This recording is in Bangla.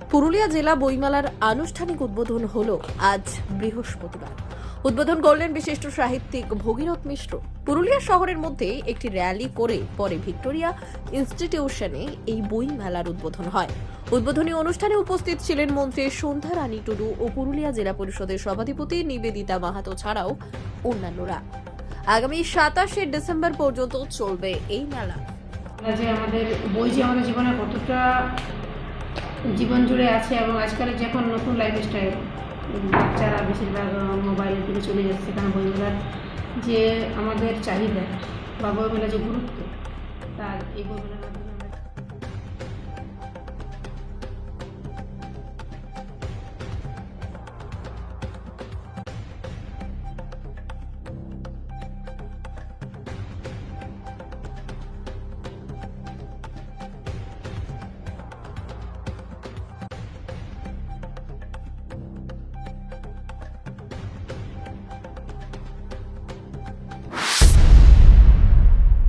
পুরুলিয়া জেলা বইমেলার আনুষ্ঠানিক উদ্বোধন হলো আজ বৃহস্পতিবার। উদ্বোধন করলেন বিশিষ্ট সাহিত্যিক ভগীরথ মিশ্র। পুরুলিয়া শহরের মধ্যে একটি র্যালি করে পরে ভিক্টোরিয়া ইনস্টিটিউশনে এই বই মেলার উদ্বোধন হয়। উদ্বোধনী অনুষ্ঠানে উপস্থিত ছিলেন মন্ত্রী সন্ধ্যা রানী টুডু ও পুরুলিয়া জেলা পরিষদের সভাধিপতি নিবেদিতা মাহাতো ছাড়াও অন্যান্যরা। আগামী সাতাশে ডিসেম্বর পর্যন্ত চলবে এই মেলা। আমাদের বই যে আমাদের জীবনে কতটা জীবন জুড়ে আছে এবং আজকালের যখন নতুন লাইফস্টাইল বাচ্চারা বেশিরভাগ মোবাইলের দিকে চলে যাচ্ছে। কারণ বইমেলার যে আমাদের চাহিদা বা বইমেলার যে গুরুত্ব, তার এই বইমেলার মাধ্যমে